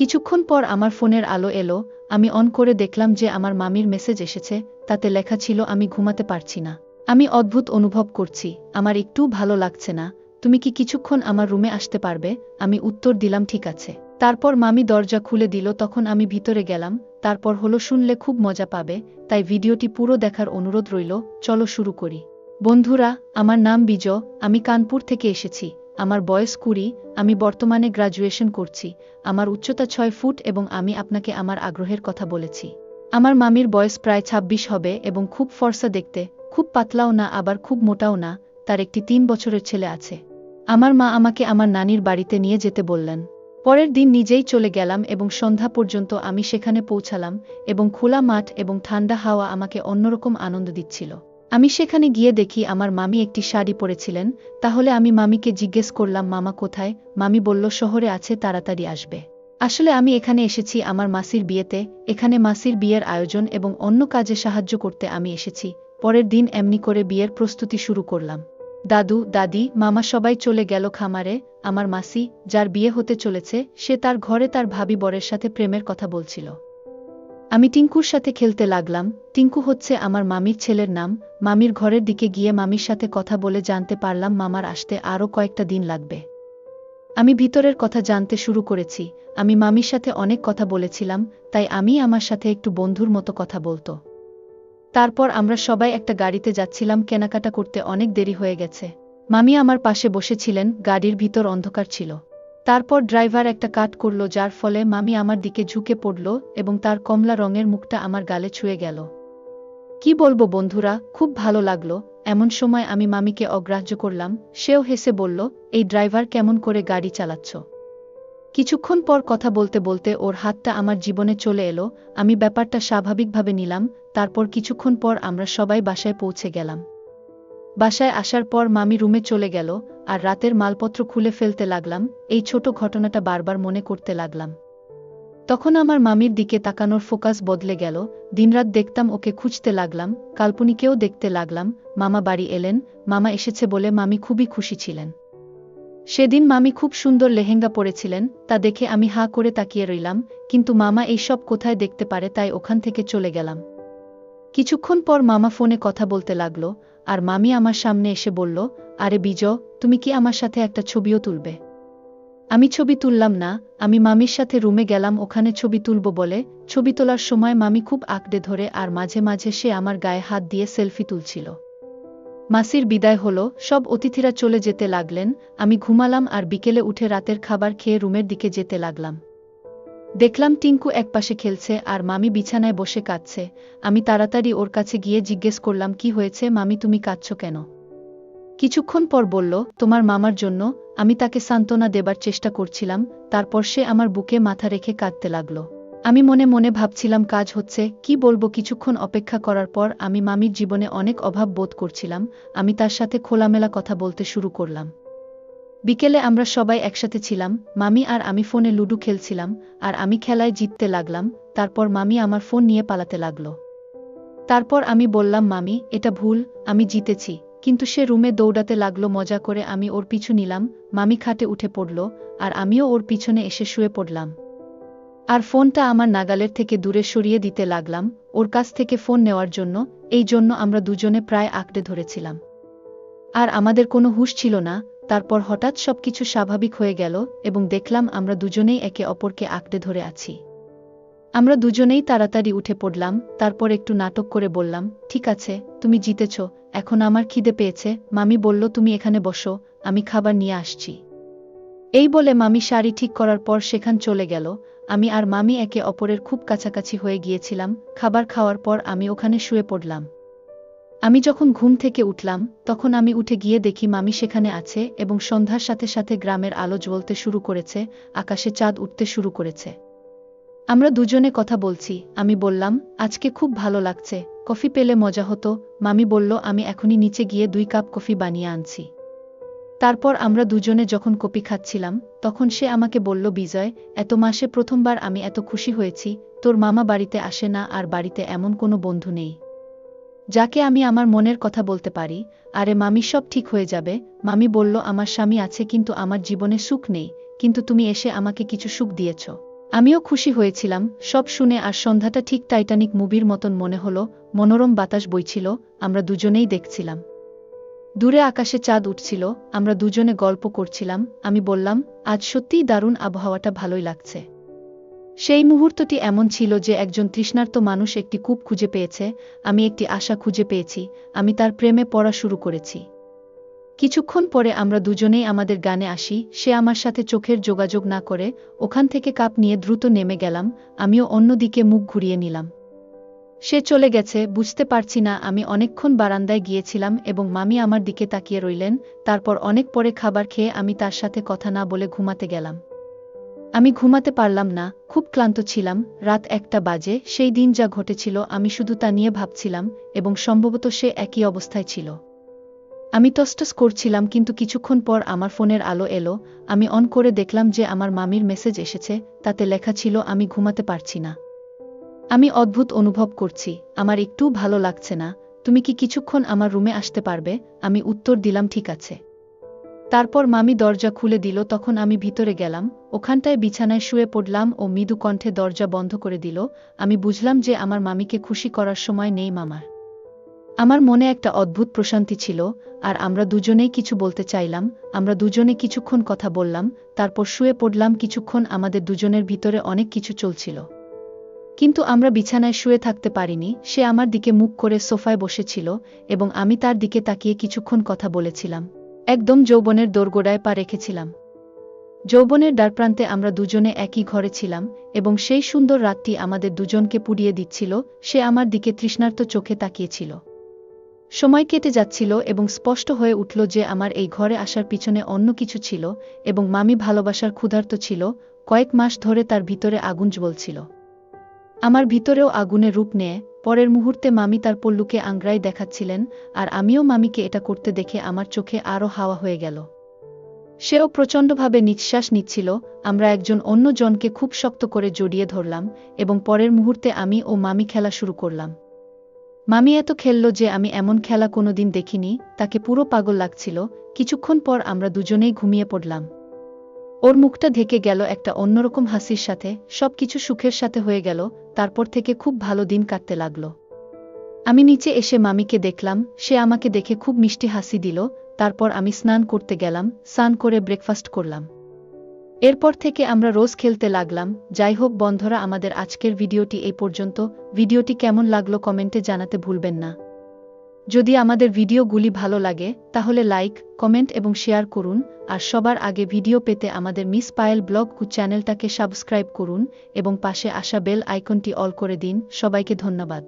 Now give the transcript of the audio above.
কিছুক্ষণ পর আমার ফোনের আলো এলো, আমি অন করে দেখলাম যে আমার মামির মেসেজ এসেছে, তাতে লেখা ছিল, আমি ঘুমাতে পারছি না। আমি অদ্ভুত অনুভব করছি, আমার একটু ভালো লাগছে না। তুমি কি কিছুক্ষণ আমার রুমে আসতে পারবে? আমি উত্তর দিলাম, ঠিক আছে। তারপর মামি দরজা খুলে দিল, তখন আমি ভিতরে গেলাম, তারপর হলো, শুনলে খুব মজা পাবে। তাই ভিডিওটি পুরো দেখার অনুরোধ রইল, চলো শুরু করি। বন্ধুরা, আমার নাম বিজ আমি কানপুর থেকে এসেছি। আমার বয়স কুড়ি, আমি বর্তমানে গ্রাজুয়েশন করছি, আমার উচ্চতা ছয় ফুট এবং আমি আপনাকে আমার আগ্রহের কথা বলেছি। আমার মামির বয়স প্রায় ২৬ হবে এবং খুব ফর্সা দেখতে, খুব পাতলাও না, আবার খুব মোটাও না, তার একটি তিন বছরের ছেলে আছে। আমার মা আমাকে আমার নানির বাড়িতে নিয়ে যেতে বললেন। পরের দিন নিজেই চলে গেলাম এবং সন্ধ্যা পর্যন্ত আমি সেখানে পৌঁছালাম এবং খোলা মাঠ এবং ঠান্ডা হাওয়া আমাকে অন্যরকম আনন্দ দিচ্ছিল। আমি সেখানে গিয়ে দেখি আমার মামি একটি শাড়ি পরেছিলেন, তাহলে আমি মামিকে জিজ্ঞেস করলাম, মামা কোথায়? মামি বলল, শহরে আছে, তাড়াতাড়ি আসবে। আসলে আমি এখানে এসেছি আমার মাসির বিয়েতে, এখানে মাসির বিয়ের আয়োজন এবং অন্য কাজে সাহায্য করতে আমি এসেছি, পরের দিন এমনি করে বিয়ের প্রস্তুতি শুরু করলাম। দাদু, দাদি, মামা সবাই চলে গেল খামারে, আমার মাসি, যার বিয়ে হতে চলেছে, সে তার ঘরে তার ভাবি বরের সাথে প্রেমের কথা বলছিল। আমি টিঙ্কুর সাথে খেলতে লাগলাম, টিঙ্কু হচ্ছে আমার মামির ছেলের নাম, মামির ঘরের দিকে গিয়ে মামির সাথে কথা বলে জানতে পারলাম মামার আসতে আরও কয়েকটা দিন লাগবে। আমি ভিতরের কথা জানতে শুরু করেছি, আমি মামির সাথে অনেক কথা বলেছিলাম, তাই আমি আমার সাথে একটু বন্ধুর মতো কথা বলতো। তারপর আমরা সবাই একটা গাড়িতে যাচ্ছিলাম, কেনাকাটা করতে অনেক দেরি হয়ে গেছে। মামি আমার পাশে বসেছিলেন, গাড়ির ভিতর অন্ধকার ছিল। তারপর ড্রাইভার একটা কাট করল যার ফলে মামি আমার দিকে ঝুঁকে পড়ল এবং তার কমলা রঙের মুখটা আমার গালে ছুঁয়ে গেল। কি বলব বন্ধুরা, খুব ভালো লাগল। এমন সময় আমি মামিকে অগ্রাহ্য করলাম, সেও হেসে বলল, এই ড্রাইভার কেমন করে গাড়ি চালাচ্ছ? কিছুক্ষণ পর কথা বলতে বলতে ওর হাতটা আমার জীবনে চলে এলো, আমি ব্যাপারটা স্বাভাবিকভাবে নিলাম, তারপর কিছুক্ষণ পর আমরা সবাই বাসায় পৌঁছে গেলাম। বাসায় আসার পর মামি রুমে চলে গেল, আর রাতের মালপত্র খুলে ফেলতে লাগলাম, এই ছোট ঘটনাটা বারবার মনে করতে লাগলাম। তখন আমার মামির দিকে তাকানোর ফোকাস বদলে গেল, দিনরাত দেখতাম ওকে খুঁজতে লাগলাম, কাল্পনিকেও দেখতে লাগলাম, মামা বাড়ি এলেন, মামা এসেছে বলে মামি খুবই খুশি ছিলেন। সেদিন মামি খুব সুন্দর লেহেঙ্গা পরেছিলেন, তা দেখে আমি হা করে তাকিয়ে রইলাম, কিন্তু মামা এই সব কোথায় দেখতে পারে তাই ওখান থেকে চলে গেলাম। কিছুক্ষণ পর মামা ফোনে কথা বলতে লাগল আর মামি আমার সামনে এসে বলল, আরে বিজ, তুমি কি আমার সাথে একটা ছবিও তুলবে? আমি ছবি তুললাম না, আমি মামির সাথে রুমে গেলাম, ওখানে ছবি তুলব, বলে ছবি তোলার সময় মামি খুব আঁকড়ে ধরে আর মাঝে মাঝে সে আমার গায়ে হাত দিয়ে সেলফি তুলছিল। মাসির বিদায় হল, সব অতিথিরা চলে যেতে লাগলেন, আমি ঘুমালাম আর বিকেলে উঠে রাতের খাবার খেয়ে রুমের দিকে যেতে লাগলাম। দেখলাম টিঙ্কু একপাশে খেলছে আর মামি বিছানায় বসে কাঁদছে। আমি তাড়াতাড়ি ওর কাছে গিয়ে জিজ্ঞেস করলাম, কি হয়েছে? মামি, তুমি কাঁদছ কেন? কিছুক্ষণ পর বলল, তোমার মামার জন্য আমি তাকে সান্ত্বনা দেবার চেষ্টা করছিলাম, তারপর সে আমার বুকে মাথা রেখে কাঁদতে লাগল। আমি মনে মনে ভাবছিলাম, কাজ হচ্ছে, কি বলব? কিছুক্ষণ অপেক্ষা করার পর আমি মামির জীবনে অনেক অভাব বোধ করছিলাম। আমি তার সাথে খোলামেলা কথা বলতে শুরু করলাম। বিকেলে আমরা সবাই একসাথে ছিলাম, মামি আর আমি ফোনে লুডু খেলছিলাম, আর আমি খেলায় জিততে লাগলাম, তারপর মামি আমার ফোন নিয়ে পালাতে লাগল। তারপর আমি বললাম, মামি, এটা ভুল, আমি জিতেছি। কিন্তু সে রুমে দৌড়াতে লাগল, মজা করে আমি ওর পিছু নিলাম, মামি খাটে উঠে পড়ল, আর আমিও ওর পিছনে এসে শুয়ে পড়লাম। আর ফোনটা আমার নাগালের থেকে দূরে সরিয়ে দিতে লাগলাম, ওর কাছ থেকে ফোন নেওয়ার জন্য, এই জন্য আমরা দুজনে প্রায় আঁকড়ে ধরেছিলাম। আর আমাদের কোনো হুশ ছিল না তারপর হঠাৎ সবকিছু স্বাভাবিক হয়ে গেল এবং দেখলাম আমরা দুজনেই একে অপরকে আঁকড়ে ধরে আছি। আমরা দুজনেই তাড়াতাড়ি উঠে পড়লাম, তারপর একটু নাটক করে বললাম, ঠিক আছে, তুমি জিতেছ, এখন আমার খিদে পেয়েছে, মামি বলল তুমি এখানে বসো, আমি খাবার নিয়ে আসছি। এই বলে মামি শাড়ি ঠিক করার পর সেখান চলে গেল, আমি আর মামি একে অপরের খুব কাছাকাছি হয়ে গিয়েছিলাম, খাবার খাওয়ার পর আমি ওখানে শুয়ে পড়লাম। আমি যখন ঘুম থেকে উঠলাম, তখন আমি উঠে গিয়ে দেখি মামি সেখানে আছে এবং সন্ধ্যার সাথে সাথে গ্রামের আলো জ্বলতে শুরু করেছে, আকাশে চাঁদ উঠতে শুরু করেছে। আমরা দুজনে কথা বলছি, আমি বললাম, আজকে খুব ভালো লাগছে, কফি পেলে মজা হতো। মামি বলল, আমি এখনই নিচে গিয়ে দুই কাপ কফি বানিয়ে আনছি। তারপর আমরা দুজনে যখন কপি খাচ্ছিলাম, তখন সে আমাকে বলল, বিজয়, এত মাসে প্রথমবার আমি এত খুশি হয়েছি, তোর মামা বাড়িতে আসে না আর বাড়িতে এমন কোনো বন্ধু নেই। যাকে আমি আমার মনের কথা বলতে পারি, আরে মামি সব ঠিক হয়ে যাবে, মামি বলল, আমার স্বামী আছে কিন্তু আমার জীবনে সুখ নেই, কিন্তু তুমি এসে আমাকে কিছু সুখ দিয়েছ। আমিও খুশি হয়েছিলাম, সব শুনে আর সন্ধ্যাটা ঠিক টাইটানিক মুভির মতন মনে হলো, মনোরম বাতাস বইছিল, আমরা দুজনেই দেখছিলাম। দূরে আকাশে চাঁদ উঠছিল, আমরা দুজনে গল্প করছিলাম, আমি বললাম, আজ সত্যিই দারুণ আবহাওয়াটা ভালোই লাগছে। সেই মুহূর্তটি এমন ছিল যে একজন তৃষ্ণার্ত মানুষ একটি কূপ খুঁজে পেয়েছে, আমি একটি আশা খুঁজে পেয়েছি, আমি তার প্রেমে পড়া শুরু করেছি। কিছুক্ষণ পরে আমরা দুজনেই আমাদের গানে আসি, সে আমার সাথে চোখের যোগাযোগ না করে ওখান থেকে কাপ নিয়ে দ্রুত নেমে গেলাম, আমিও অন্যদিকে মুখ ঘুরিয়ে নিলাম। সে চলে গেছে, বুঝতে পারছি না, আমি অনেকক্ষণ বারান্দায় গিয়েছিলাম এবং মামি আমার দিকে তাকিয়ে রইলেন, তারপর অনেক পরে খাবার খেয়ে আমি তার সাথে কথা না বলে ঘুমাতে গেলাম। আমি ঘুমাতে পারলাম না, খুব ক্লান্ত ছিলাম, রাত একটা বাজে, সেই দিন যা ঘটেছিল আমি শুধু তা নিয়ে ভাবছিলাম, এবং সম্ভবত সে একই অবস্থায় ছিল। আমি টসটস করছিলাম কিন্তু কিছুক্ষণ পর আমার ফোনের আলো এলো, আমি অন করে দেখলাম যে আমার মামির মেসেজ এসেছে, তাতে লেখা ছিল আমি ঘুমাতে পারছি না। আমি অদ্ভুত অনুভব করছি, আমার একটু ভালো লাগছে না, তুমি কি কিছুক্ষণ আমার রুমে আসতে পারবে? আমি উত্তর দিলাম, ঠিক আছে। তারপর মামি দরজা খুলে দিল, তখন আমি ভিতরে গেলাম, ওখানটায় বিছানায় শুয়ে পড়লাম ও মৃদু কণ্ঠে দরজা বন্ধ করে দিল, আমি বুঝলাম যে আমার মামিকে খুশি করার সময় নেই মামার। আমার মনে একটা অদ্ভুত প্রশান্তি ছিল, আর আমরা দুজনেই কিছু বলতে চাইলাম, আমরা দুজনে কিছুক্ষণ কথা বললাম, তারপর শুয়ে পড়লাম, কিছুক্ষণ আমাদের দুজনের ভিতরে অনেক কিছু চলছিল। কিন্তু আমরা বিছানায় শুয়ে থাকতে পারিনি, সে আমার দিকে মুখ করে সোফায় বসেছিল, এবং আমি তার দিকে তাকিয়ে কিছুক্ষণ কথা বলেছিলাম। একদম যৌবনের দোরগোড়ায় পা রেখেছিলাম। যৌবনের দ্বারপ্রান্তে আমরা দুজনে একই ঘরে ছিলাম এবং সেই সুন্দর রাতটি আমাদের দুজনকে পুড়িয়ে দিচ্ছিল, সে আমার দিকে তৃষ্ণার্ত চোখে তাকিয়েছিল। সময় কেটে যাচ্ছিল এবং স্পষ্ট হয়ে উঠল যে আমার এই ঘরে আসার পিছনে অন্য কিছু ছিল এবং মামি ভালোবাসার ক্ষুধার্ত ছিল, কয়েক মাস ধরে তার ভিতরে আগুন জ্বলছিল। আমার ভিতরেও আগুনের রূপ নেয় পরের মুহূর্তে মামি তার পল্লুকে আংরাই দেখাচ্ছিলেন, আর আমিও মামিকে এটা করতে দেখে আমার চোখে আরও হাওয়া হয়ে গেল। সেও প্রচণ্ডভাবে নিঃশ্বাস নিচ্ছিল, আমরা একজন অন্য জনকে খুব শক্ত করে জড়িয়ে ধরলাম, এবং পরের মুহূর্তে আমি ও মামি খেলা শুরু করলাম। মামি এত খেলল যে আমি এমন খেলা কোনোদিন দেখিনি, তাকে পুরো পাগল লাগছিল, কিছুক্ষণ পর আমরা দুজনেই ঘুমিয়ে পড়লাম। ওর মুখটা ঢেকে গেল একটা অন্যরকম হাসির সাথে সব কিছু সুখের সাথে হয়ে গেল তারপর থেকে খুব ভালো দিন কাটতে লাগল। আমি নিচে এসে মামিকে দেখলাম, সে আমাকে দেখে খুব মিষ্টি হাসি দিল, তারপর আমি স্নান করতে গেলাম, স্নান করে ব্রেকফাস্ট করলাম। এরপর থেকে আমরা রোজ খেলতে লাগলাম, যাই হোক বন্ধরা, আমাদের আজকের ভিডিওটি এই পর্যন্ত। ভিডিওটি কেমন লাগল কমেন্টে জানাতে ভুলবেন না। যদি আমাদের ভিডিওগুলি ভালো লাগে, তাহলে লাইক, কমেন্ট এবং শেয়ার করুন, আর সবার আগে ভিডিও পেতে আমাদের মিস পায়েল ব্লগ চ্যানেলটাকে সাবস্ক্রাইব করুন এবং পাশে আসা বেল আইকনটি অল করে দিন, সবাইকে ধন্যবাদ।